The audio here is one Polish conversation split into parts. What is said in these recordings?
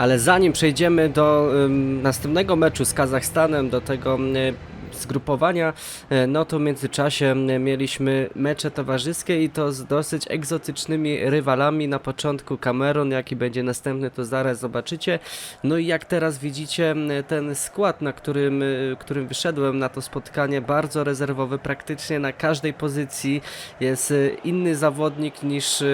Ale zanim przejdziemy do następnego meczu z Kazachstanem, do tego zgrupowania, y, no to w międzyczasie mieliśmy mecze towarzyskie i to z dosyć egzotycznymi rywalami. Na początku Cameron, jaki będzie następny, to zaraz zobaczycie. No i jak teraz widzicie, ten skład, na którym, y, którym wyszedłem na to spotkanie, bardzo rezerwowy, praktycznie na każdej pozycji jest y, inny zawodnik niż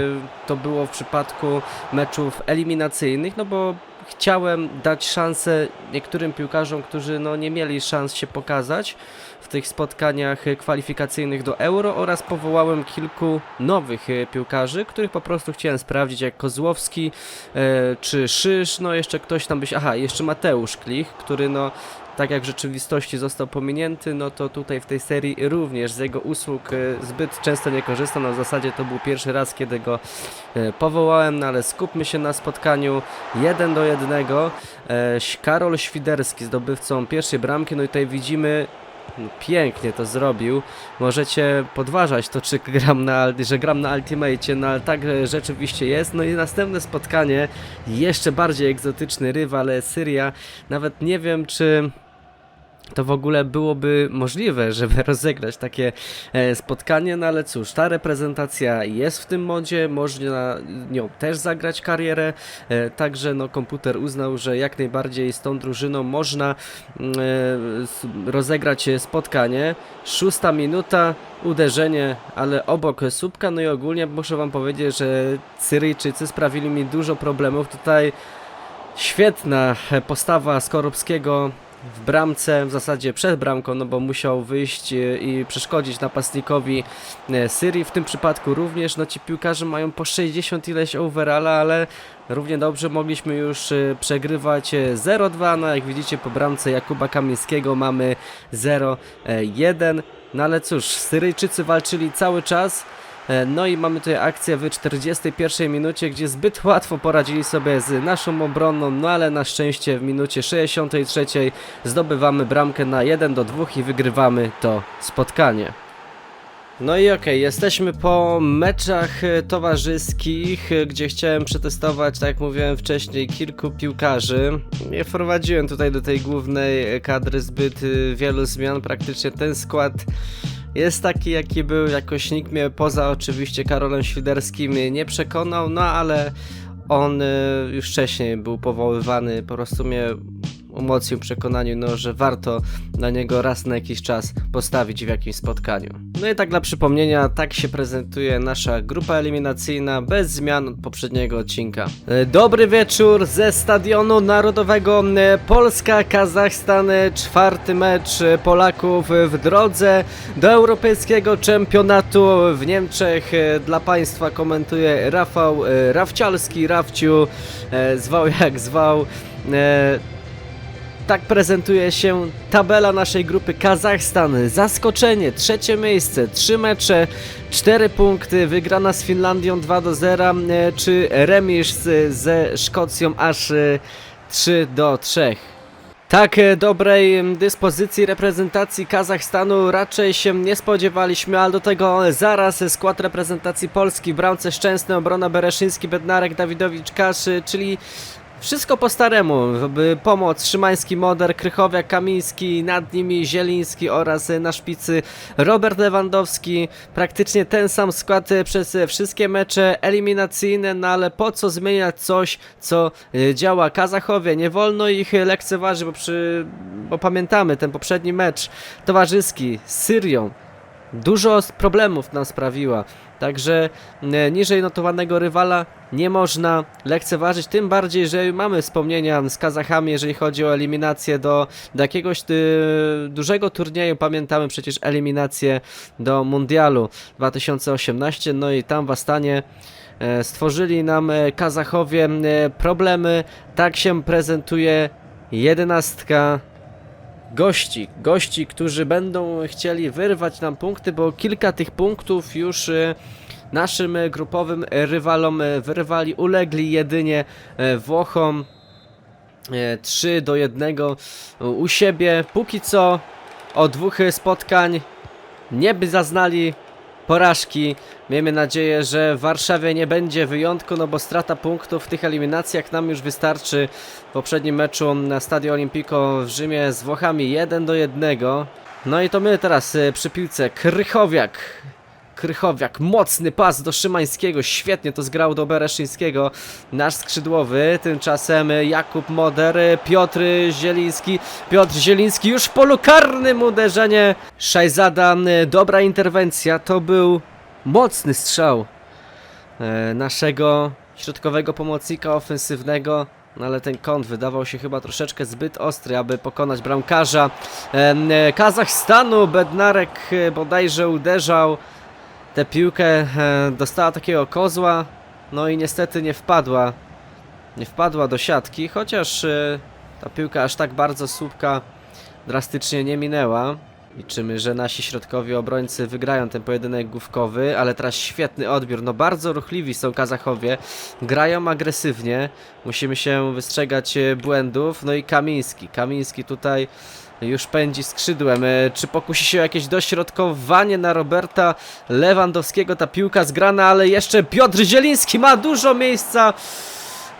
to było w przypadku meczów eliminacyjnych, no bo chciałem dać szansę niektórym piłkarzom, którzy no, nie mieli szans się pokazać w tych spotkaniach kwalifikacyjnych do Euro oraz powołałem kilku nowych piłkarzy, których po prostu chciałem sprawdzić, jak Kozłowski e, czy Szysz, no jeszcze ktoś tam byś, aha, jeszcze Mateusz Klich, który no tak jak w rzeczywistości został pominięty, no to tutaj w tej serii również z jego usług e, zbyt często nie korzystam. No w zasadzie to był pierwszy raz, kiedy go e, powołałem, no ale skupmy się na spotkaniu 1 do 1. E, Karol Świderski zdobywcą pierwszej bramki, no i tutaj widzimy no, pięknie to zrobił. Możecie podważać to, czy gram na, że gram na Ultimate, no ale tak rzeczywiście jest. No i następne spotkanie, jeszcze bardziej egzotyczny rywal, Syria. Nawet nie wiem, czy to w ogóle byłoby możliwe, żeby rozegrać takie e, spotkanie, no ale cóż, ta reprezentacja jest w tym modzie, można nią też zagrać karierę, e, także no komputer uznał, że jak najbardziej z tą drużyną można mm, e, rozegrać spotkanie. Szósta minuta, uderzenie, ale obok słupka, no i ogólnie muszę wam powiedzieć, że Syryjczycy sprawili mi dużo problemów, tutaj Świetna postawa Skorupskiego w bramce, w zasadzie przed bramką, no bo musiał wyjść e, i przeszkodzić napastnikowi e, Syrii. W tym przypadku również, no ci piłkarze mają po 60 ileś overalla, ale równie dobrze mogliśmy już e, przegrywać e, 0-2. No jak widzicie po bramce Jakuba Kamińskiego mamy 0-1. No ale cóż, Syryjczycy walczyli cały czas. E, No i mamy tutaj akcję w 41 minucie, gdzie zbyt łatwo poradzili sobie z naszą obroną, no ale na szczęście w minucie 63 zdobywamy bramkę na 1 do 2 i wygrywamy to spotkanie. No i okej, jesteśmy po meczach towarzyskich, gdzie chciałem przetestować, tak jak mówiłem wcześniej, kilku piłkarzy. Nie wprowadziłem tutaj do tej głównej kadry zbyt wielu zmian, praktycznie ten skład jest taki jaki był, jakoś nikt mnie poza oczywiście Karolem Świderskim nie przekonał, no ale on y, już wcześniej był powoływany, po prostu mnie umocnił w przekonaniu, no, że warto na niego raz na jakiś czas postawić w jakimś spotkaniu. No i tak dla przypomnienia, tak się prezentuje nasza grupa eliminacyjna bez zmian od poprzedniego odcinka. E, Dobry wieczór ze Stadionu Narodowego e, Polska-Kazachstan, e, czwarty mecz Polaków w drodze do Europejskiego Czempionatu w Niemczech. Dla Państwa komentuje Rafał Rawcialski, Rafciu, zwał jak zwał. E, tak prezentuje się tabela naszej grupy Kazachstan. Zaskoczenie, trzecie miejsce, trzy mecze, cztery punkty, wygrana z Finlandią 2 do 0, e, czy remis ze Szkocją aż e, 3 do 3. Tak e, dobrej dyspozycji reprezentacji Kazachstanu raczej się nie spodziewaliśmy, ale do tego zaraz skład reprezentacji Polski w bramce Szczęsny, obrona Bereszyński, Bednarek, Dawidowicz, Kaszy, czyli wszystko po staremu, by pomoc Szymański, Moder, Krychowiak, Kamiński, nad nimi Zieliński oraz e, na szpicy Robert Lewandowski. Praktycznie ten sam skład e, przez e, wszystkie mecze eliminacyjne, no ale po co zmieniać coś, co działa Kazachowie? Nie wolno ich lekceważyć, bo, przy, bo pamiętamy ten poprzedni mecz towarzyski z Syrią. Dużo problemów nam sprawiła. Także niżej notowanego rywala nie można lekceważyć, tym bardziej, że mamy wspomnienia z Kazachami, jeżeli chodzi o eliminację do, do jakiegoś y, dużego turnieju. Pamiętamy przecież eliminację do Mundialu 2018, no i tam w Astanie e, stworzyli nam e, Kazachowie e, problemy. Tak się prezentuje jedenastka gości, gości, którzy będą chcieli wyrwać nam punkty, bo kilka tych punktów już e, naszym grupowym rywalom e, wyrwali, ulegli jedynie e, Włochom e, 3 do 1 u siebie. Póki co o dwóch spotkań nie by zaznali porażki. Miejmy nadzieję, że w Warszawie nie będzie wyjątku, no bo strata punktów w tych eliminacjach nam już wystarczy. W poprzednim meczu na Stadio Olimpico w Rzymie z Włochami 1 do 1. No i to my teraz y, przy piłce. Krychowiak. Krychowiak, mocny pas do Szymańskiego, świetnie to zgrał do Bereszyńskiego, nasz skrzydłowy, tymczasem Jakub Moder, Piotr Zieliński, Piotr Zieliński już w polu karnym uderzenie, Szajzada, dobra interwencja, to był mocny strzał e, naszego środkowego pomocnika ofensywnego, no ale ten kąt wydawał się chyba troszeczkę zbyt ostry, aby pokonać bramkarza Em, e, Kazachstanu, Bednarek e, bodajże uderzał tę piłkę, e, dostała takiego kozła, no i niestety nie wpadła, nie wpadła do siatki, chociaż e, ta piłka aż tak bardzo słupka drastycznie nie minęła. Liczymy, że nasi środkowi obrońcy wygrają ten pojedynek główkowy, ale teraz świetny odbiór. No bardzo ruchliwi są Kazachowie, grają agresywnie, musimy się wystrzegać e, błędów. No i Kamiński, Kamiński tutaj już pędzi skrzydłem. E, Czy pokusi się jakieś dośrodkowanie na Roberta Lewandowskiego? Ta piłka zgrana, ale jeszcze Piotr Zieliński ma dużo miejsca.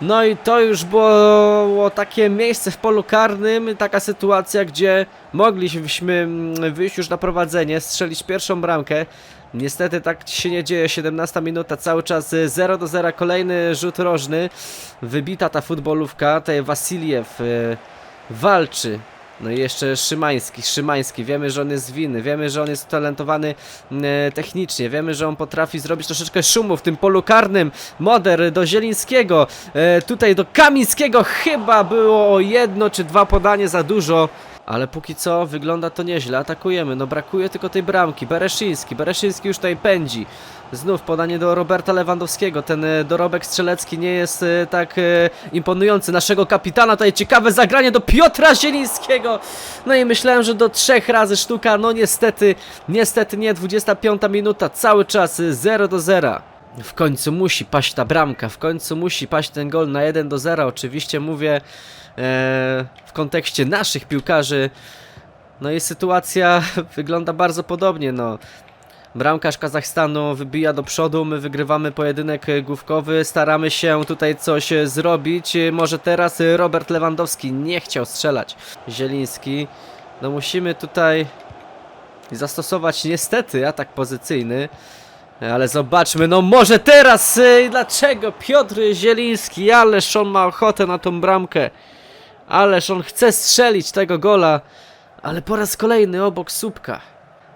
No i to już było takie miejsce w polu karnym, taka sytuacja, gdzie mogliśmy wyjść już na prowadzenie, strzelić pierwszą bramkę. Niestety tak się nie dzieje, 17 minuta, cały czas y, 0 do 0, kolejny rzut rożny. Wybita ta futbolówka, tutaj Wasiliew y, walczy. No i jeszcze Szymański, Szymański, wiemy, że on jest winny, wiemy, że on jest utalentowany e, technicznie, wiemy, że on potrafi zrobić troszeczkę szumu w tym polu karnym. Moder do Zielińskiego, e, tutaj do Kamińskiego chyba było jedno czy dwa podanie za dużo. Ale póki co wygląda to nieźle, atakujemy, no brakuje tylko tej bramki, Bereszyński, Bereszyński już tutaj pędzi. Znów podanie do Roberta Lewandowskiego, ten e, dorobek strzelecki nie jest e, tak e, imponujący. Naszego kapitana tutaj ciekawe zagranie do Piotra Zielińskiego. No i myślałem, że do trzech razy sztuka, no niestety, niestety nie, 25 minuta, cały czas e, 0 do 0. W końcu musi paść ta bramka, w końcu musi paść ten gol na 1 do 0. Oczywiście mówię w kontekście naszych piłkarzy. No i sytuacja wygląda bardzo podobnie, no. Bramkarz Kazachstanu wybija do przodu, my wygrywamy pojedynek e, główkowy, staramy się tutaj coś e, zrobić. E, Może teraz e, Robert Lewandowski nie chciał strzelać. Zieliński, no musimy tutaj zastosować niestety atak pozycyjny. Ale zobaczmy, no może teraz, e, dlaczego Piotr Zieliński, ależ on ma ochotę na tą bramkę. Ależ on chce strzelić tego gola, ale po raz kolejny obok słupka.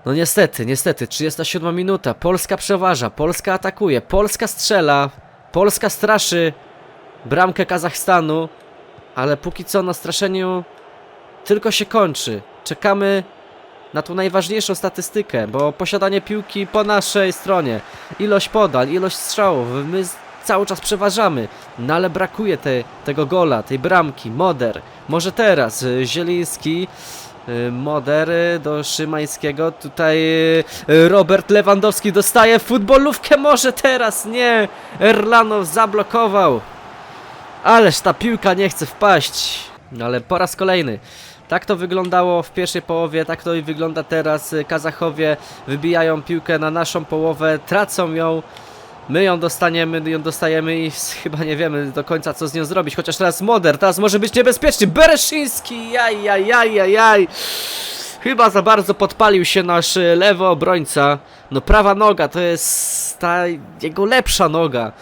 No niestety, niestety, 37 minuta, Polska przeważa, Polska atakuje, Polska strzela, Polska straszy bramkę Kazachstanu, ale póki co na straszeniu tylko się kończy. Czekamy na tą najważniejszą statystykę, bo posiadanie piłki po naszej stronie, ilość podań, ilość strzałów, my cały czas przeważamy, no ale brakuje te, tego gola, tej bramki, Moder, może teraz, y, Zieliński, y, Moder y, do Szymańskiego, tutaj Robert Lewandowski dostaje futbolówkę, może teraz, nie, Erlanow zablokował, ależ ta piłka nie chce wpaść, no ale po raz kolejny. Tak to wyglądało w pierwszej połowie, tak to i wygląda teraz. Kazachowie wybijają piłkę na naszą połowę, tracą ją. My ją dostaniemy, ją dostajemy i chyba nie wiemy do końca co z nią zrobić. Chociaż teraz Moder, teraz może być niebezpieczny. Bereszyński, jaj, jaj, jaj, jaj, jaj. Chyba za bardzo podpalił się nasz e, lewy obrońca. No prawa noga to jest ta jego lepsza noga,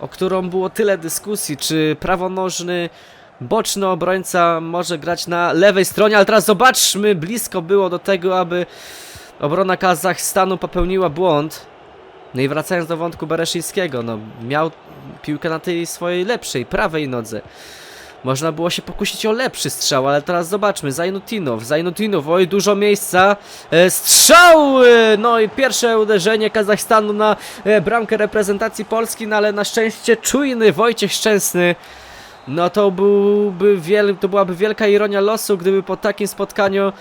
o którą było tyle dyskusji, czy prawonożny boczny obrońca może grać na lewej stronie, ale teraz zobaczmy, blisko było do tego, aby obrona Kazachstanu popełniła błąd. No i wracając do wątku Bereszyńskiego, no miał piłkę na tej swojej lepszej, prawej nodze. Można było się pokusić o lepszy strzał, ale teraz zobaczmy, Zajnutinow, Zajnutinow, oj dużo miejsca, e, strzał, e, no i pierwsze uderzenie Kazachstanu na e, bramkę reprezentacji Polski, no ale na szczęście czujny Wojciech Szczęsny. No to byłby wiel, to byłaby wielka ironia losu, gdyby po takim spotkaniu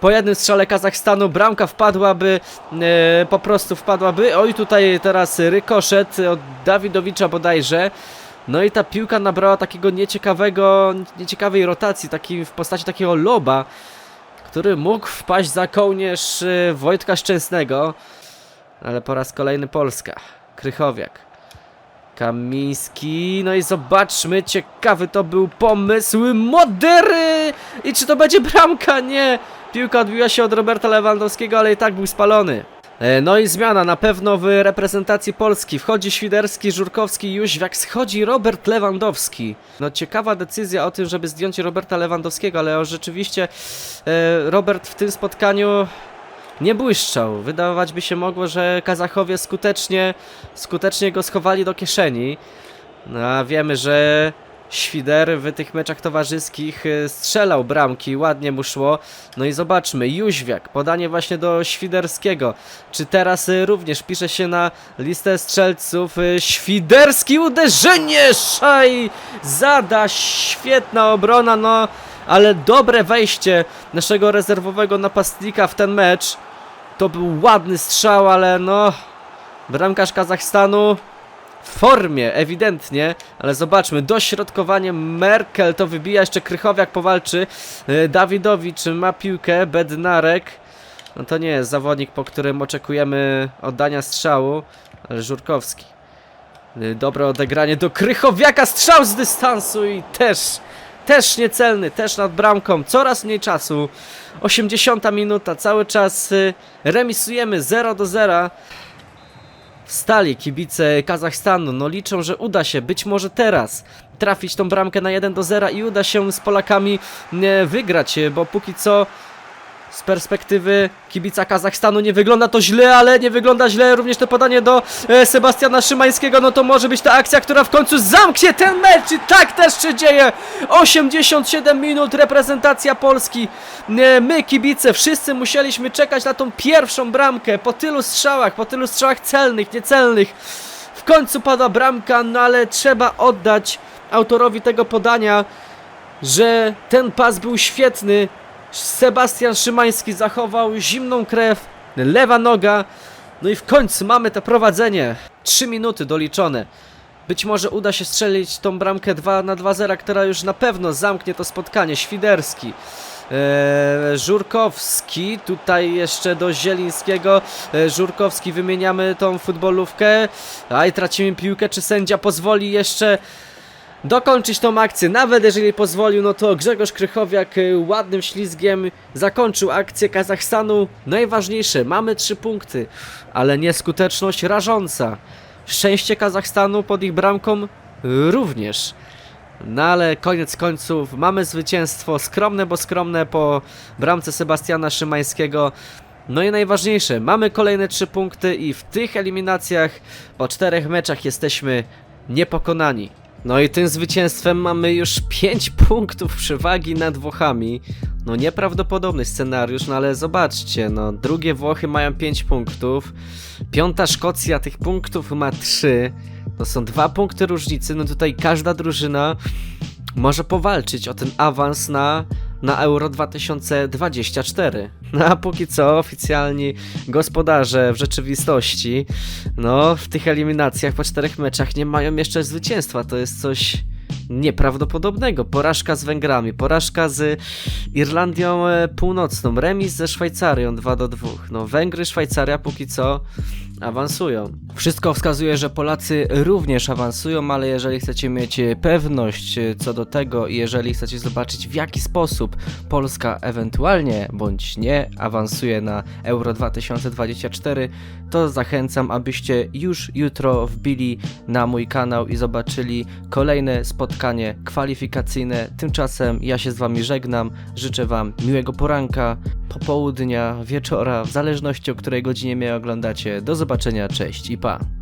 po jednym strzale Kazachstanu bramka wpadłaby, e, po prostu wpadłaby. Oj, tutaj teraz rykoszet od Dawidowicza bodajże. No i ta piłka nabrała takiego nieciekawego, nieciekawej rotacji, takiej w postaci takiego loba, który mógł wpaść za kołnierz e, Wojtka Szczęsnego. Ale po raz kolejny Polska. Krychowiak. Kamiński, no i zobaczmy, ciekawy to był pomysł, Modery! I czy to będzie bramka? Nie! Piłka odbiła się od Roberta Lewandowskiego, ale i tak był spalony. E, No i zmiana na pewno w reprezentacji Polski. Wchodzi Świderski, Żurkowski, Jóźwiak, schodzi Robert Lewandowski. No ciekawa decyzja o tym, żeby zdjąć Roberta Lewandowskiego, ale rzeczywiście e, Robert w tym spotkaniu nie błyszczał. Wydawać by się mogło, że Kazachowie skutecznie, skutecznie go schowali do kieszeni. No a wiemy, że Świder w tych meczach towarzyskich y, strzelał bramki, ładnie mu szło. No i zobaczmy, Jóźwiak, podanie właśnie do Świderskiego. Czy teraz y, również pisze się na listę strzelców y, Świderski, uderzenie, szaj, zada, świetna obrona, no ale dobre wejście naszego rezerwowego napastnika w ten mecz. To był ładny strzał, ale no, bramkarz Kazachstanu formie, ewidentnie, ale zobaczmy, dośrodkowanie Merkel to wybija, jeszcze Krychowiak powalczy, E, Dawidowicz ma piłkę, Bednarek, no to nie jest zawodnik, po którym oczekujemy oddania strzału, ale Żurkowski. E, Dobre odegranie do Krychowiaka, strzał z dystansu i też, też niecelny, też nad bramką, coraz mniej czasu. 80 minuta, cały czas y, remisujemy 0 do 0. Wstali kibice Kazachstanu, no liczą, że uda się, być może teraz, trafić tą bramkę na 1 do 0 i uda się z Polakami e, wygrać, e, bo póki co z perspektywy kibica Kazachstanu nie wygląda to źle, ale nie wygląda źle również to podanie do e, Sebastiana Szymańskiego, no to może być ta akcja, która w końcu zamknie ten mecz i tak też się dzieje. 87 minut, reprezentacja Polski. E, My kibice, wszyscy musieliśmy czekać na tą pierwszą bramkę po tylu strzałach, po tylu strzałach celnych, niecelnych. W końcu pada bramka, no ale trzeba oddać autorowi tego podania, że ten pas był świetny. Sebastian Szymański zachował zimną krew, lewa noga. No i w końcu mamy to prowadzenie. 3 minuty doliczone. Być może uda się strzelić tą bramkę 2 na 2-0, która już na pewno zamknie to spotkanie. Świderski. Eee, Żurkowski, tutaj jeszcze do Zielińskiego. Eee, Żurkowski, wymieniamy tą futbolówkę. Aj, tracimy piłkę. Czy sędzia pozwoli jeszcze dokończyć tą akcję. Nawet jeżeli pozwolił, no to Grzegorz Krychowiak y, ładnym ślizgiem zakończył akcję Kazachstanu. Najważniejsze, mamy trzy punkty, ale nieskuteczność rażąca. Szczęście Kazachstanu pod ich bramką również. No ale koniec końców mamy zwycięstwo, skromne bo skromne po bramce Sebastiana Szymańskiego. No i najważniejsze, mamy kolejne trzy punkty i w tych eliminacjach po czterech meczach jesteśmy niepokonani. No i tym zwycięstwem mamy już 5 punktów przewagi nad Włochami. No nieprawdopodobny scenariusz, no ale zobaczcie, no drugie Włochy mają 5 punktów, piąta Szkocja tych punktów ma 3. To są dwa punkty różnicy, no tutaj każda drużyna może powalczyć o ten awans na, na Euro 2024. No a póki co oficjalni gospodarze w rzeczywistości, no w tych eliminacjach po czterech meczach nie mają jeszcze zwycięstwa. To jest coś nieprawdopodobnego. Porażka z Węgrami, porażka z Irlandią e, Północną, remis ze Szwajcarią 2 do 2. No Węgry, Szwajcaria póki co awansują. Wszystko wskazuje, że Polacy również awansują, ale jeżeli chcecie mieć e, pewność e, co do tego i jeżeli chcecie zobaczyć w jaki sposób Polska ewentualnie bądź nie awansuje na Euro 2024, to zachęcam, abyście już jutro wbili na mój kanał i zobaczyli kolejne spotkanie kwalifikacyjne. Tymczasem ja się z wami żegnam, życzę wam miłego poranka, popołudnia, wieczora, w zależności o której godzinie mnie oglądacie. Do zobaczenia, cześć i pa!